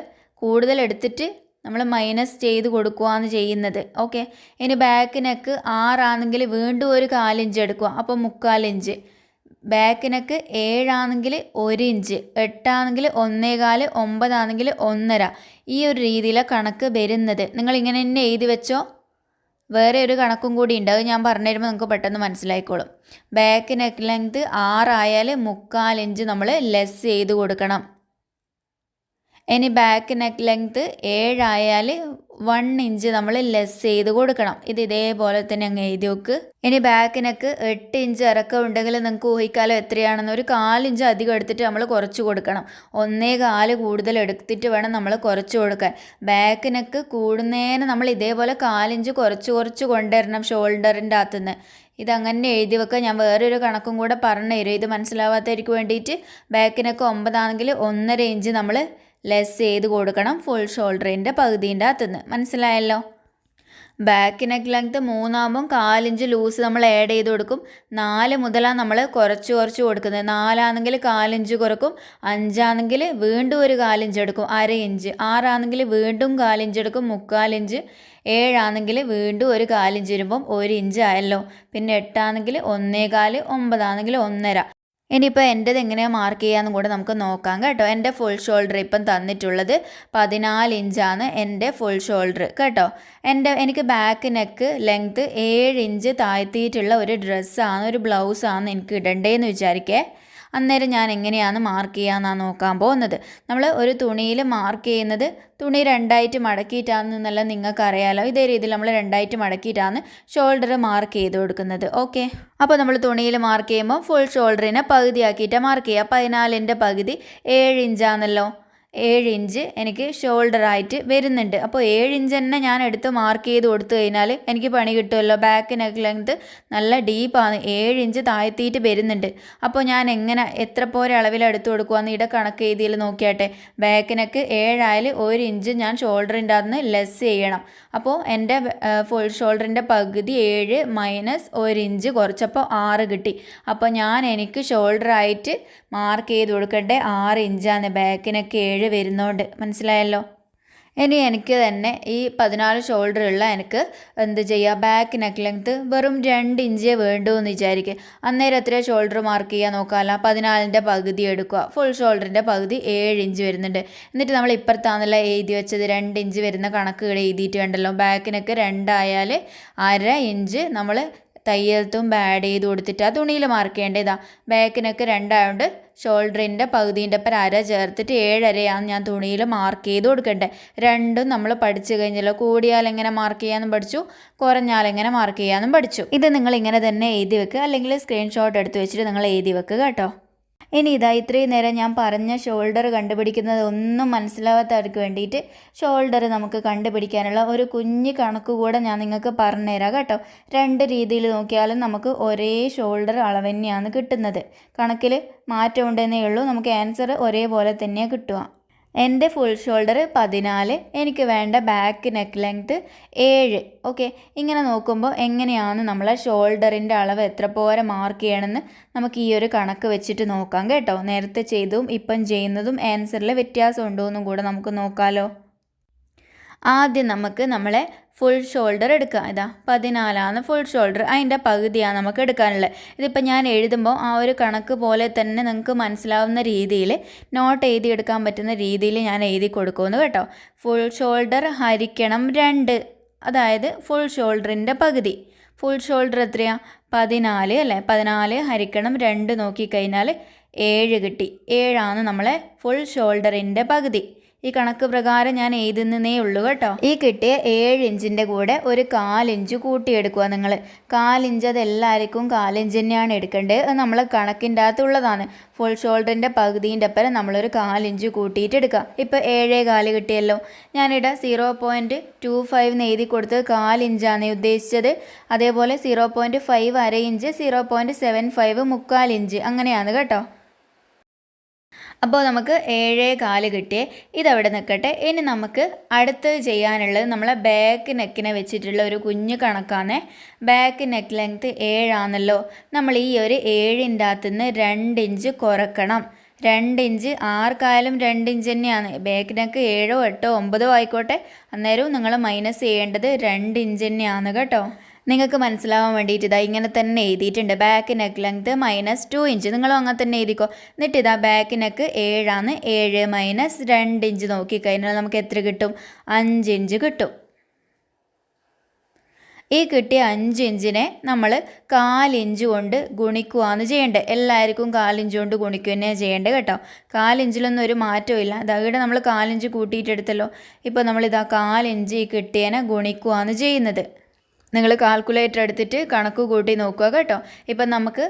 കൂടുതൽ എടുത്തിട്ട് നമ്മൾ മൈനസ് ചെയ്ത് കൊടുക്കുകയാണ് ചെയ്യുന്നത്. ഓക്കെ ഇനി ബാക്ക് നെക്ക് ആറാണെങ്കിൽ വീണ്ടും ഒരു കാലിഞ്ച് എടുക്കുക. അപ്പോൾ മുക്കാലിഞ്ച്. ബാക്ക് നെക്ക് ഏഴാണെങ്കിൽ ഒരു ഇഞ്ച് എട്ടാണെങ്കിൽ ഒന്നേകാൽ ഒമ്പതാണെങ്കിൽ ഒന്നര. ഈ ഒരു രീതിയിലാണ് കണക്ക് വരുന്നത്. നിങ്ങൾ ഇങ്ങനെ തന്നെ എഴുതി വെച്ചോ. വേറെ ഒരു കണക്കും കൂടി ഉണ്ട്. അത് ഞാൻ പറഞ്ഞു തരുമ്പോൾ നിങ്ങൾക്ക് പെട്ടെന്ന് മനസ്സിലായിക്കോളും. ബാക്ക് നെക്ക് ലെങ്ത് ആറായാൽ മുക്കാൽ ഇഞ്ച് നമ്മൾ ലെസ് ചെയ്ത് കൊടുക്കണം. ഇനി ബാക്ക് നെക്ക് ലെങ്ത്ത് ഏഴായാൽ വൺ ഇഞ്ച് നമ്മൾ ലെസ് ചെയ്ത് കൊടുക്കണം. ഇത് ഇതേപോലെ തന്നെ അങ്ങ് എഴുതി വെക്ക്. ഇനി ബാക്ക് നെക്ക് എട്ട് ഇഞ്ച് ഇറക്കം ഉണ്ടെങ്കിൽ നിങ്ങൾക്ക് ഊഹിക്കാലോ എത്രയാണെന്ന്. ഒരു കാലിഞ്ച് അധികം എടുത്തിട്ട് നമ്മൾ കുറച്ച് കൊടുക്കണം. ഒന്നേ കാൽ കൂടുതൽ എടുത്തിട്ട് വേണം നമ്മൾ കുറച്ച് കൊടുക്കാൻ. ബാക്ക് നെക്ക് കൂടുന്നതിന് നമ്മൾ ഇതേപോലെ കാലിഞ്ച് കുറച്ച് കുറച്ച് കൊണ്ടുവരണം ഷോൾഡറിന്റെ അകത്തുനിന്ന്. ഇതങ്ങനെ എഴുതി വെക്കുക ഞാൻ വേറൊരു കണക്കും കൂടെ പറഞ്ഞു തരും ഇത് മനസ്സിലാവാത്തവർക്ക് വേണ്ടിയിട്ട് ബാക്കിനൊക്കെ ഒമ്പതാണെങ്കിൽ ഒന്നര ഇഞ്ച് നമ്മൾ ലെസ് ചെയ്ത് കൊടുക്കണം ഫുൾ ഷോൾഡറിന്റെ പകുതിന്റെ അകത്തുനിന്ന്. മനസ്സിലായല്ലോ? ബാക്ക് നെക്ക് ലെങ്ത്ത് മൂന്നാകുമ്പം കാലിഞ്ച് ലൂസ് നമ്മൾ ആഡ് ചെയ്ത് കൊടുക്കും. നാല് മുതലാണ് നമ്മൾ കുറച്ച് കുറച്ച് കൊടുക്കുന്നത്. നാലാണെങ്കിൽ കാലിഞ്ച് കുറക്കും. അഞ്ചാണെങ്കിൽ വീണ്ടും ഒരു കാലിഞ്ച് എടുക്കും. അര ഇഞ്ച് ആറാണെങ്കിൽ വീണ്ടും കാലിഞ്ച് എടുക്കും. മുക്കാലിഞ്ച്. ഏഴാണെങ്കിൽ വീണ്ടും ഒരു കാലിഞ്ച് വരുമ്പം ഒരു ഇഞ്ച് ആയല്ലോ. പിന്നെ എട്ടാണെങ്കിൽ ഒന്നേകാൽ ഒമ്പതാണെങ്കിൽ ഒന്നര. ഇനിയിപ്പോൾ എന്റെത് എങ്ങനെയാണ് മാർക്ക് ചെയ്യാമെന്നും കൂടെ നമുക്ക് നോക്കാം കേട്ടോ. എന്റെ ഫുൾ ഷോൾഡർ ഇപ്പം തന്നിട്ടുള്ളത് പതിനാല് ഇഞ്ചാണ് എന്റെ ഫുൾ ഷോൾഡർ കേട്ടോ. എന്റെ എനിക്ക് ബാക്ക് നെക്ക് ലെങ്ത്ത് ഏഴ് ഇഞ്ച് താഴ്ത്തിയിട്ടുള്ള ഒരു ഡ്രസ്സാണ് ഒരു ബ്ലൗസാണ് എനിക്ക് ഇടണ്ടേന്ന് വിചാരിക്കേ. അന്നേരം ഞാൻ എങ്ങനെയാണ് മാർക്ക് ചെയ്യാമെന്നാണ് നോക്കാൻ പോകുന്നത്. നമ്മൾ ഒരു തുണിയിൽ മാർക്ക് ചെയ്യുന്നത് തുണി രണ്ടായിട്ട് മടക്കിയിട്ടാണെന്നല്ല നിങ്ങൾക്ക് അറിയാലോ ഇതേ രീതിയിൽ നമ്മൾ രണ്ടായിട്ട് മടക്കിയിട്ടാണ് ഷോൾഡർ മാർക്ക് ചെയ്ത് കൊടുക്കുന്നത്. ഓക്കെ അപ്പോൾ നമ്മൾ തുണിയിൽ മാർക്ക് ചെയ്യുമ്പോൾ ഫുൾ ഷോൾഡറിനെ പകുതിയാക്കിയിട്ട് മാർക്ക് ചെയ്യുക. പതിനാലിന്റെ പകുതി ഏഴ് ഇഞ്ചാണല്ലോ ഏഴ് ഇഞ്ച് എനിക്ക് ഷോൾഡർ ആയിട്ട് വരുന്നുണ്ട്. അപ്പോൾ ഏഴ് ഇഞ്ച് തന്നെ ഞാൻ എടുത്ത് മാർക്ക് ചെയ്ത് കൊടുത്തു കഴിഞ്ഞാൽ എനിക്ക് പണി കിട്ടുമല്ലോ. ബാക്ക് നെക്ക് ലെങ്ത് നല്ല ഡീപ്പാണ് ഏഴ് ഇഞ്ച് താഴ്ത്തിയിട്ട് വരുന്നുണ്ട്. അപ്പോൾ ഞാൻ എങ്ങനെ എത്ര പോരെ അളവിൽ എടുത്തു കൊടുക്കുവാന്ന് ഇവിടെ കണക്ക് രീതിയിൽ നോക്കിയാട്ടെ. ബാക്ക് നെക്ക് ഏഴായാൽ ഒരു ഇഞ്ച് ഞാൻ ഷോൾഡറിന്റെ അകത്ത് ലെസ് ചെയ്യണം. അപ്പോൾ എന്റെ ഫുൾ ഷോൾഡറിന്റെ പകുതി ഏഴ് മൈനസ് ഒരു ഇഞ്ച് കുറച്ചപ്പോൾ ആറ് കിട്ടി. അപ്പോൾ ഞാൻ എനിക്ക് ഷോൾഡറായിട്ട് മാർക്ക് ചെയ്ത് കൊടുക്കട്ടെ ആറ് ഇഞ്ചാണ്. ബാക്കിനൊക്കെ ഏഴ് വരുന്നോണ്ട്. മനസ്സിലായല്ലോ? ഇനി എനിക്ക് തന്നെ ഈ പതിനാല് ഷോൾഡർ ഉള്ള എനിക്ക് എന്ത് ചെയ്യുക ബാക്ക് നെക്ക് ലെങ്ത്ത് വെറും രണ്ട് ഇഞ്ചേ വേണ്ടൂ എന്ന് വിചാരിക്കുക അന്നേരം എത്ര ഷോൾഡർ മാർക്ക് ചെയ്യാൻ നോക്കാമല്ലോ പതിനാലിന്റെ പകുതി എടുക്കുക. ഫുൾ ഷോൾഡറിന്റെ പകുതി ഏഴ് ഇഞ്ച് വരുന്നുണ്ട്. എന്നിട്ട് നമ്മൾ ഇപ്പുറത്താണല്ലോ എഴുതി വെച്ചത്. രണ്ട് ഇഞ്ച് വരുന്ന കണക്കുകൾ എഴുതിയിട്ട് വേണ്ടല്ലോ. ബാക്കിനൊക്കെ രണ്ടായാൽ അര ഇഞ്ച് നമ്മൾ തയ്യൽത്തും ആഡ് ചെയ്ത് കൊടുത്തിട്ട് ആ തുണിയിൽ മാർക്ക് ചെയ്യേണ്ടതാ. ബാക്കിനൊക്കെ രണ്ടായതുകൊണ്ട് ഷോൾഡറിന്റെ പകുതിന്റെ ഒപ്പം അര ചേർത്തിട്ട് ഏഴരയാണ് ഞാൻ തുണിയിൽ മാർക്ക് ചെയ്ത് കൊടുക്കേണ്ടത്. രണ്ടും നമ്മൾ പഠിച്ചു കഴിഞ്ഞല്ലോ. കൂടിയാൽ എങ്ങനെ മാർക്ക് ചെയ്യാമെന്നും പഠിച്ചു കുറഞ്ഞാൽ എങ്ങനെ മാർക്ക് ചെയ്യാമെന്നും പഠിച്ചു. ഇത് നിങ്ങൾ ഇങ്ങനെ തന്നെ എഴുതി വെക്കുക അല്ലെങ്കിൽ സ്ക്രീൻഷോട്ട് എടുത്ത് വെച്ചിട്ട് നിങ്ങൾ എഴുതി വെക്കുക കേട്ടോ. ഇനി ഇതാ ഇത്രയും നേരം ഞാൻ പറഞ്ഞ ഷോൾഡർ കണ്ടുപിടിക്കുന്നത് ഒന്നും മനസ്സിലാവാത്തവർക്ക് വേണ്ടിയിട്ട് ഷോൾഡർ നമുക്ക് കണ്ടുപിടിക്കാനുള്ള ഒരു കുഞ്ഞ് കണക്ക് കൂടെ ഞാൻ നിങ്ങൾക്ക് പറഞ്ഞുതരാം കേട്ടോ. രണ്ട് രീതിയിൽ നോക്കിയാലും നമുക്ക് ഒരേ ഷോൾഡർ അളവ് തന്നെയാണ് കിട്ടുന്നത്. കണക്കിൽ മാറ്റം ഉണ്ടെന്നേ ഉള്ളൂ. നമുക്ക് ആൻസർ ഒരേപോലെ തന്നെയാണ് കിട്ടുക. എന്റെ ഫുൾ ഷോൾഡർ പതിനാല് എനിക്ക് വേണ്ട ബാക്ക് നെക്ക് ലെങ്ത്ത് ഏഴ്. ഓക്കെ ഇങ്ങനെ നോക്കുമ്പോൾ എങ്ങനെയാണ് നമ്മളെ ഷോൾഡറിന്റെ അളവ് എത്ര പോരെ മാർക്ക് ചെയ്യണമെന്ന് നമുക്ക് ഈ ഒരു കണക്ക് വെച്ചിട്ട് നോക്കാം കേട്ടോ. നേരത്തെ ചെയ്തതും ഇപ്പം ചെയ്യുന്നതും ആൻസറിൽ വ്യത്യാസം ഉണ്ടോ എന്നും കൂടെ നമുക്ക് നോക്കാമല്ലോ ആദ്യം നമുക്ക് നമ്മളെ ഫുൾ ഷോൾഡർ എടുക്കുക. ഇതാ പതിനാലാണ് ഫുൾ ഷോൾഡർ അതിന്റെ പകുതിയാണ് നമുക്ക് എടുക്കാനുള്ളത്. ഇതിപ്പോൾ ഞാൻ എഴുതുമ്പോൾ ആ ഒരു കണക്ക് പോലെ തന്നെ നിങ്ങൾക്ക് മനസ്സിലാവുന്ന രീതിയിൽ നോട്ട് എഴുതി എടുക്കാൻ പറ്റുന്ന രീതിയിൽ ഞാൻ എഴുതി കൊടുക്കുമെന്ന് കേട്ടോ. ഫുൾ ഷോൾഡർ ഹരിക്കണം രണ്ട്. അതായത് ഫുൾ ഷോൾഡറിന്റെ പകുതി. ഫുൾ ഷോൾഡർ എത്രയാണ് പതിനാല് അല്ലേ? പതിനാല് ഹരിക്കണം രണ്ട് നോക്കിക്കഴിഞ്ഞാൽ ഏഴ് കിട്ടി. ഏഴാണ് നമ്മളെ ഫുൾ ഷോൾഡറിന്റെ പകുതി. ഈ കണക്ക് പ്രകാരം ഞാൻ എഴുതുന്നേ ഉള്ളൂ കേട്ടോ. ഈ കിട്ടിയ ഏഴ് ഇഞ്ചിന്റെ കൂടെ ഒരു കാലിഞ്ച് കൂട്ടിയെടുക്കുക നിങ്ങൾ കാലിഞ്ച് അത് എല്ലാവർക്കും കാലിഞ്ച് തന്നെയാണ് എടുക്കേണ്ടത്. അത് നമ്മൾ കണക്കിന്റെ അകത്തുള്ളതാണ്. ഫുൾ ഷോൾഡറിന്റെ പകുതിന്റെ അപ്പുറം നമ്മളൊരു കാലിഞ്ച് കൂട്ടിയിട്ട് എടുക്കുക ഇപ്പോൾ ഏഴേ കാൽ കിട്ടിയല്ലോ. ഞാനിവിടെ സീറോ പോയിന്റ് ടു ഫൈവ് എന്ന് എഴുതി കൊടുത്തത് കാലിഞ്ചാണ് ഉദ്ദേശിച്ചത്. അതേപോലെ സീറോ പോയിന്റ് ഫൈവ് അര inch zero point seven five മുക്കാൽ ഇഞ്ച് അങ്ങനെയാണ് കേട്ടോ. അപ്പോൾ നമുക്ക് ഏഴേ കാൽ കിട്ടിയേ. ഇതവിടെ നിൽക്കട്ടെ. ഇനി നമുക്ക് അടുത്ത് ചെയ്യാനുള്ളത് നമ്മളെ ബാക്ക് നെക്കിനെ വെച്ചിട്ടുള്ള ഒരു കുഞ്ഞു കണക്കാണ് ബാക്ക് നെക്ക് ലെങ്ത്ത് ഏഴാണല്ലോ നമ്മൾ ഈ ഒരു ഏഴിന്റെ അകത്തുനിന്ന് രണ്ട് ഇഞ്ച് കുറക്കണം. രണ്ട് ഇഞ്ച് ആർക്കായാലും രണ്ട് ഇഞ്ച് തന്നെയാണ്. ബാക്ക് നെക്ക് ഏഴോ എട്ടോ ഒമ്പതോ ആയിക്കോട്ടെ. അന്നേരവും നിങ്ങൾ മൈനസ് ചെയ്യേണ്ടത് രണ്ട് ഇഞ്ച് തന്നെയാണ് കേട്ടോ. നിങ്ങൾക്ക് മനസ്സിലാവാൻ വേണ്ടിയിട്ട് ഇതാ ഇങ്ങനെ തന്നെ എഴുതിയിട്ടുണ്ട്. Back neck length minus two inch നിങ്ങളും അങ്ങനെ തന്നെ എഴുതിക്കോ. എന്നിട്ട് ഇതാ ബാക്ക് നെക്ക് ഏഴാണ്. ഏഴ് മൈനസ് രണ്ട് ഇഞ്ച് നോക്കിക്കഴിഞ്ഞാൽ നമുക്ക് എത്ര കിട്ടും? അഞ്ച് ഇഞ്ച് കിട്ടും. ഈ കിട്ടിയ അഞ്ച് ഇഞ്ചിനെ നമ്മൾ കാലിഞ്ച് കൊണ്ട് ഗുണിക്കുകയാണ് ചെയ്യേണ്ടത്. എല്ലാവർക്കും കാലിഞ്ച് കൊണ്ട് ഗുണിക്കുക തന്നെ ചെയ്യേണ്ടത് കേട്ടോ. കാലിഞ്ചിലൊന്നും ഒരു മാറ്റമില്ല ഇവിടെ നമ്മൾ കാലിഞ്ച് കൂട്ടിയിട്ടെടുത്തല്ലോ. ഇപ്പോൾ നമ്മളിതാ കാലിഞ്ച് ഈ കിട്ടിയതിനെ ഗുണിക്കുകയാണ് ചെയ്യുന്നത്. നിങ്ങൾ കാൽക്കുലേറ്റർ എടുത്തിട്ട് കണക്ക് കൂട്ടി നോക്കുക കേട്ടോ. ഇപ്പം നമുക്ക്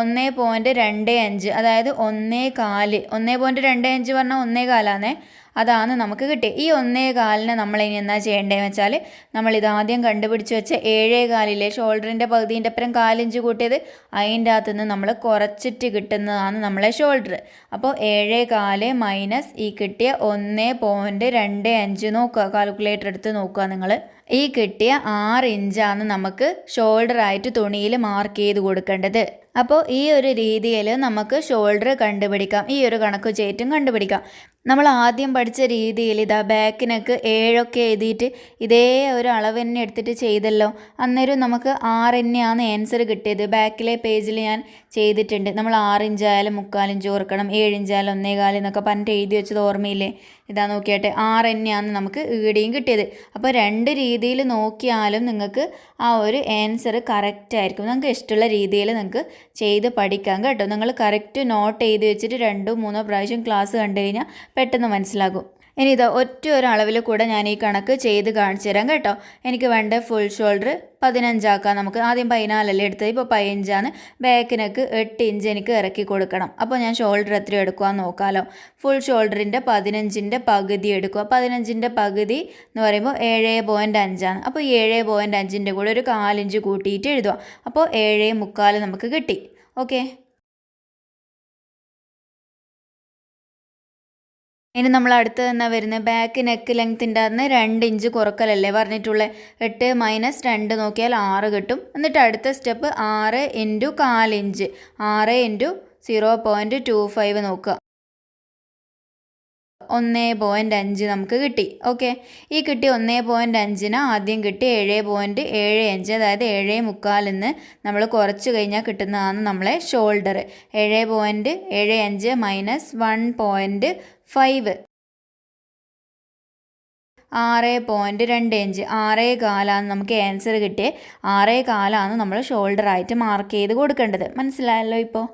ഒന്നേ പോയിന്റ് രണ്ട് അഞ്ച് അതായത് ഒന്നേ കാൽ ഒന്നേ പോയിന്റ് രണ്ട് അഞ്ച് പറഞ്ഞാൽ ഒന്നേ കാലാന്നേ. അതാണ് നമുക്ക് കിട്ടിയത് ഈ ഒന്നേ കാലിന് നമ്മൾ ഇനി എന്താ ചെയ്യേണ്ടതെന്ന് വെച്ചാൽ നമ്മൾ ഇതാദ്യം കണ്ടുപിടിച്ച് വെച്ച ഏഴേ കാലിലെ ഷോൾഡറിന്റെ പകുതിന്റെ അപ്പുറം കാലിഞ്ച് കൂട്ടിയത് അതിന്റെ അകത്തു നിന്ന് നമ്മൾ കുറച്ചിട്ട് കിട്ടുന്നതാണ് നമ്മളെ ഷോൾഡർ അപ്പോൾ ഏഴേ കാൽ മൈനസ് ഈ കിട്ടിയ ഒന്നേ പോയിന്റ് രണ്ട് അഞ്ച് നോക്കുക. കാൽക്കുലേറ്റർ എടുത്ത് നോക്കുക നിങ്ങൾ ഈ കിട്ടിയ ആറ് ഇഞ്ചാണ് നമുക്ക് ഷോൾഡറായിട്ട് തുണിയിൽ മാർക്ക് ചെയ്ത് കൊടുക്കേണ്ടത്. അപ്പോൾ ഈ ഒരു രീതിയിൽ നമുക്ക് ഷോൾഡർ കണ്ടുപിടിക്കാം. ഈ ഒരു കണക്ക് ചേറ്റും കണ്ടുപിടിക്കാം. നമ്മൾ ആദ്യം പഠിച്ച രീതിയിൽ ഇതാ ബാക്കിനൊക്കെ ഏഴൊക്കെ എഴുതിയിട്ട് ഇതേ ഒരു അളവ് തന്നെ എടുത്തിട്ട് ചെയ്തല്ലോ. അന്നേരം നമുക്ക് ആറ് തന്നെയാണ് ആൻസർ കിട്ടിയത്. ബാക്കിലെ പേജിൽ ഞാൻ ചെയ്തിട്ടുണ്ട്. നമ്മൾ ആറിഞ്ചായാലും മുക്കാലിഞ്ച് ഓർക്കണം. ഏഴിഞ്ചായാലും ഒന്നേകാൽ എന്നൊക്കെ പറഞ്ഞിട്ട് എഴുതി വെച്ചത് ഓർമ്മയില്ലേ? ഇതാ നോക്കിയാട്ടെ. ആറ് തന്നെയാണ് നമുക്ക് ഈടെയും കിട്ടിയത്. അപ്പോൾ രണ്ട് രീതിയിൽ നോക്കിയാലും നിങ്ങൾക്ക് ആ ഒരു ആൻസർ കറക്റ്റ് ആയിരിക്കും. നിങ്ങൾക്ക് ഇഷ്ടമുള്ള രീതിയിൽ നിങ്ങൾക്ക് ചെയ്ത് പഠിക്കാം കേട്ടോ. നിങ്ങൾ കറക്റ്റ് നോട്ട് ചെയ്ത് വെച്ചിട്ട് രണ്ടോ മൂന്നോ പ്രാവശ്യം ക്ലാസ് കണ്ടു കഴിഞ്ഞാൽ പെട്ടെന്ന് മനസ്സിലാകും. ഇനി ഇത് ഒറ്റ ഒരു അളവിൽ കൂടെ ഞാൻ ഈ കണക്ക് ചെയ്ത് കാണിച്ചു തരാം കേട്ടോ. എനിക്ക് വേണ്ട ഫുൾ ഷോൾഡർ പതിനഞ്ചാക്കാം നമുക്ക്. ആദ്യം പതിനാലല്ലേ എടുത്തത്? ഇപ്പോൾ പതിനഞ്ചാണ് ബാക്കിനൊക്കെ എട്ട് ഇഞ്ച് എനിക്ക് ഇറക്കി കൊടുക്കണം. അപ്പോൾ ഞാൻ ഷോൾഡർ എത്ര എടുക്കുവാന്ന് നോക്കാമല്ലോ ഫുൾ ഷോൾഡറിന്റെ പതിനഞ്ചിന്റെ പകുതി എടുക്കുക പതിനഞ്ചിന്റെ പകുതി എന്ന് പറയുമ്പോൾ ഏഴ് പോയിന്റ് അഞ്ചാണ് അപ്പോൾ ഏഴ് പോയിന്റ് അഞ്ചിന്റെ കൂടെ ഒരു കാലിഞ്ച് കൂട്ടിയിട്ട് എഴുതുക. അപ്പോൾ ഏഴ് മുക്കാൽ നമുക്ക് കിട്ടി. ഓക്കെ ഇനി നമ്മൾ അടുത്ത് തന്നെ വരുന്നത് ബാക്ക് നെക്ക് ലെങ്ത്തിന്റെ അന്ന് രണ്ട് ഇഞ്ച് കുറക്കലല്ലേ? പറഞ്ഞിട്ടുള്ളത് എട്ട് മൈനസ് രണ്ട് നോക്കിയാൽ ആറ് കിട്ടും. എന്നിട്ട് അടുത്ത സ്റ്റെപ്പ് ആറ് ഇന്റു കാലിഞ്ച് ആറ് into zero point two five നോക്കുക. ഒന്ന് പോയിന്റ് അഞ്ച് നമുക്ക് കിട്ടി. ഓക്കെ ഈ കിട്ടി ഒന്ന് പോയിന്റ് അഞ്ചിന് ആദ്യം കിട്ടി ഏഴ് പോയിന്റ് ഏഴ് അഞ്ച്. അതായത് ഏഴ് മുക്കാലിന്ന് നമ്മൾ കുറച്ച് കഴിഞ്ഞാൽ കിട്ടുന്നതാണ് നമ്മളെ ഷോൾഡർ ഏഴ് പോയിന്റ് ഏഴ് അഞ്ച് മൈനസ് വൺ പോയിന്റ് ഫൈവ് ആറ് പോയിന്റ് രണ്ട് ഇഞ്ച് ആറേ കാലാണ് നമുക്ക് ആൻസർ കിട്ടിയത് ആറേ കാലാണ് നമ്മൾ ഷോൾഡറായിട്ട് മാർക്ക് ചെയ്ത് കൊടുക്കേണ്ടത്. മനസ്സിലായല്ലോ ഇപ്പോൾ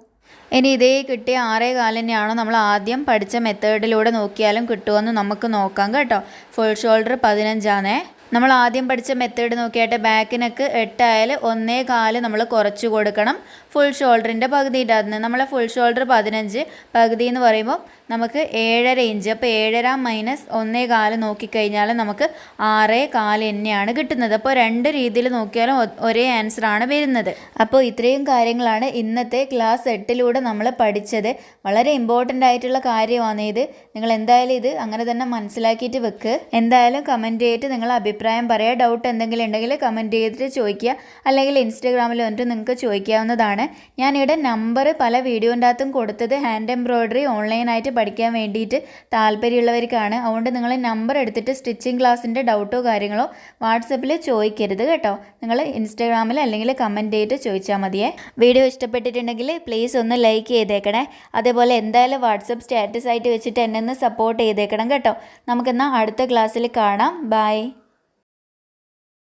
ഇനി ഇതേ കിട്ടിയ ആറേ കാലിനെയാണോ നമ്മൾ ആദ്യം പഠിച്ച മെത്തേഡിലൂടെ നോക്കിയാലും കിട്ടുമെന്ന് നമുക്ക് നോക്കാം കേട്ടോ. ഫുൾ ഷോൾഡർ പതിനഞ്ചാണേ നമ്മൾ ആദ്യം പഠിച്ച മെത്തേഡ് നോക്കിയായിട്ട് ബാക്കിനൊക്കെ എട്ടായാൽ ഒന്നേ കാൽ നമ്മൾ കുറച്ച് കൊടുക്കണം. ഫുൾ ഷോൾഡറിന്റെ പകുതിയുടെ അതിന് നമ്മളെ ഫുൾ ഷോൾഡർ പതിനഞ്ച്. പകുതി എന്ന് പറയുമ്പോൾ നമുക്ക് ഏഴര ഇഞ്ച് അപ്പോൾ ഏഴര മൈനസ് ഒന്നേ കാൽ നോക്കിക്കഴിഞ്ഞാൽ നമുക്ക് ആറേ കാൽ തന്നെയാണ് കിട്ടുന്നത്. അപ്പോൾ രണ്ട് രീതിയിൽ നോക്കിയാലും ഒരേ ആൻസറാണ് വരുന്നത്. അപ്പോൾ ഇത്രയും കാര്യങ്ങളാണ് ഇന്നത്തെ ക്ലാസ് എട്ടിലൂടെ നമ്മൾ പഠിച്ചത്. വളരെ ഇമ്പോർട്ടന്റ് ആയിട്ടുള്ള കാര്യമാണ് ഇത് നിങ്ങൾ എന്തായാലും ഇത് അങ്ങനെ തന്നെ മനസ്സിലാക്കിയിട്ട് വെക്ക്. എന്തായാലും കമന്റ് ചെയ്തിട്ട് നിങ്ങൾ അഭിപ്രായം പറയുക ഡൗട്ട് എന്തെങ്കിലും ഉണ്ടെങ്കിൽ കമന്റ് ചെയ്തിട്ട് ചോദിക്കുക. അല്ലെങ്കിൽ ഇൻസ്റ്റഗ്രാമിൽ വന്നിട്ട് നിങ്ങൾക്ക് ചോദിക്കാവുന്നതാണ്. ഞാനിവിടെ നമ്പർ പല വീഡിയോന്റെ അകത്തും കൊടുത്തത് ഹാൻഡ് എംബ്രോയ്ഡറി ഓൺലൈനായിട്ട് പഠിക്കാൻ വേണ്ടിയിട്ട് താല്പര്യമുള്ളവർക്കാണ്. അതുകൊണ്ട് നിങ്ങൾ നമ്പർ എടുത്തിട്ട് സ്റ്റിച്ചിങ് ക്ലാസ്സിന്റെ ഡൗട്ടോ കാര്യങ്ങളോ വാട്സപ്പിൽ ചോദിക്കരുത് കേട്ടോ. നിങ്ങൾ ഇൻസ്റ്റാഗ്രാമിൽ അല്ലെങ്കിൽ കമന്റ് ചെയ്തിട്ട് ചോദിച്ചാൽ മതിയേ. വീഡിയോ ഇഷ്ടപ്പെട്ടിട്ടുണ്ടെങ്കിൽ പ്ലീസ് ഒന്ന് ലൈക്ക് ചെയ്തേക്കണേ. അതേപോലെ എന്തായാലും വാട്സപ്പ് സ്റ്റാറ്റസ് ആയിട്ട് വെച്ചിട്ട് എന്നെ ഒന്ന് സപ്പോർട്ട് ചെയ്തേക്കണം കേട്ടോ. നമുക്കെന്നാൽ അടുത്ത ക്ലാസ്സിൽ കാണാം. ബൈ